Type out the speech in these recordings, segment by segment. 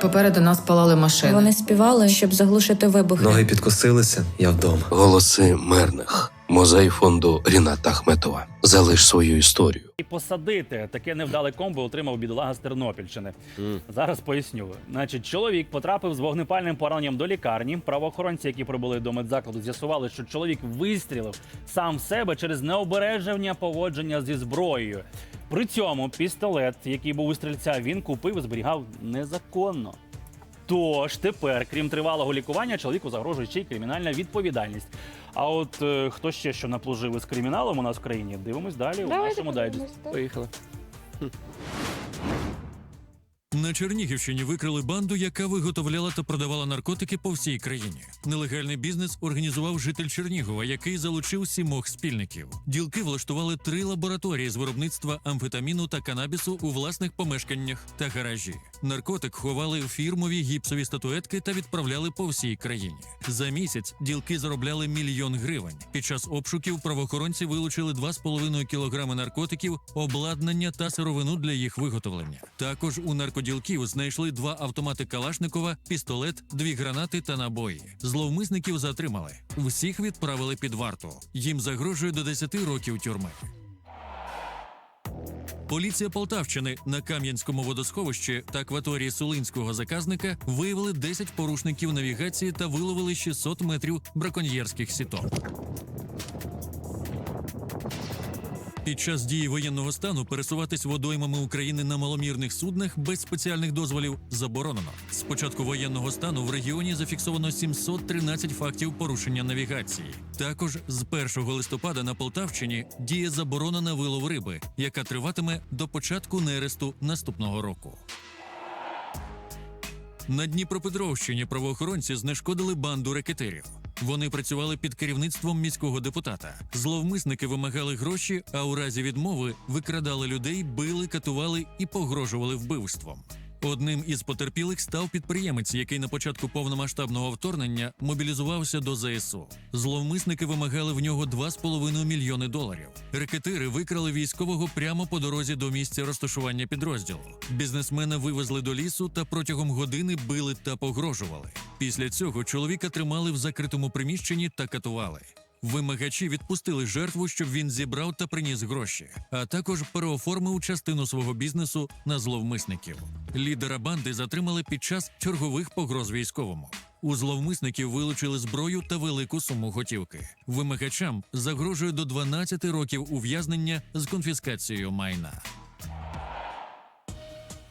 Попереду нас палали машини. Вони співали, щоб заглушити вибухи. Ноги підкосилися, я вдома. Голоси мирних. Музей фонду Ріната Ахметова. Залиш свою історію. І посадити таке невдале комбо отримав бідолага з Тернопільщини. Зараз поясню. Значить, чоловік потрапив з вогнепальним пораненням до лікарні. Правоохоронці, які прибули до медзакладу, з'ясували, що чоловік вистрілив сам в себе через необереження поводження зі зброєю. При цьому пістолет, який був у стрільця, він купив і зберігав незаконно. Тож тепер, крім тривалого лікування, чоловіку загрожує ще й кримінальна відповідальність. А от е, хто ще що наплужив із криміналом у нас в країні, дивимось далі у нашому дайджесті. Поїхали. На Чернігівщині викрили банду, яка виготовляла та продавала наркотики по всій країні. Нелегальний бізнес організував житель Чернігова, який залучив сімох спільників. Ділки влаштували три лабораторії з виробництва амфетаміну та канабісу у власних помешканнях та гаражі. Наркотик ховали в фірмові гіпсові статуетки та відправляли по всій країні. За місяць ділки заробляли мільйон гривень. Під час обшуків правоохоронці вилучили 2,5 кілограми наркотиків, обладнання та сировину для їх виготовлення. Також у наркоділків знайшли два автомати Калашникова, пістолет, дві гранати та набої. Зловмисників затримали. Всіх відправили під варту. Їм загрожує до 10 років тюрми. Поліція Полтавщини на Кам'янському водосховищі та акваторії Сулинського заказника виявили 10 порушників навігації та виловили 600 метрів браконьєрських сіток. Під час дії воєнного стану пересуватись водоймами України на маломірних суднах без спеціальних дозволів заборонено. З початку воєнного стану в регіоні зафіксовано 713 фактів порушення навігації. Також з 1 листопада на Полтавщині діє заборона на вилов риби, яка триватиме до початку нересту наступного року. На Дніпропетровщині правоохоронці знешкодили банду рекетерів. Вони працювали під керівництвом міського депутата. Зловмисники вимагали гроші, а у разі відмови викрадали людей, били, катували і погрожували вбивством. Одним із потерпілих став підприємець, який на початку повномасштабного вторгнення мобілізувався до ЗСУ. Зловмисники вимагали в нього 2,5 мільйони доларів. Рекетири викрали військового прямо по дорозі до місця розташування підрозділу. Бізнесмена вивезли до лісу та протягом години били та погрожували. Після цього чоловіка тримали в закритому приміщенні та катували. Вимагачі відпустили жертву, щоб він зібрав та приніс гроші, а також переоформив частину свого бізнесу на зловмисників. Лідера банди затримали під час чергових погроз військовому. У зловмисників вилучили зброю та велику суму готівки. Вимагачам загрожує до 12 років ув'язнення з конфіскацією майна.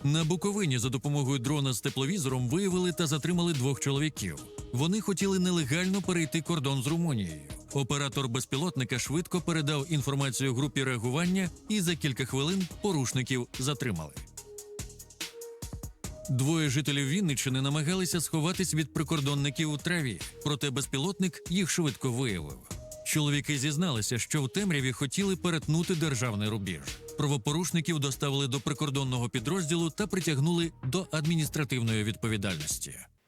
На Буковині за допомогою дрона з тепловізором виявили та затримали двох чоловіків. Вони хотіли нелегально перейти кордон з Румунією. Оператор безпілотника швидко передав інформацію групі реагування і за кілька хвилин порушників затримали. Двоє жителів Вінниччини намагалися сховатись від прикордонників у траві, проте безпілотник їх швидко виявив. Чоловіки зізналися, що в темряві хотіли перетнути державний рубіж. Правопорушників доставили до прикордонного підрозділу та притягнули до адміністративної відповідальності.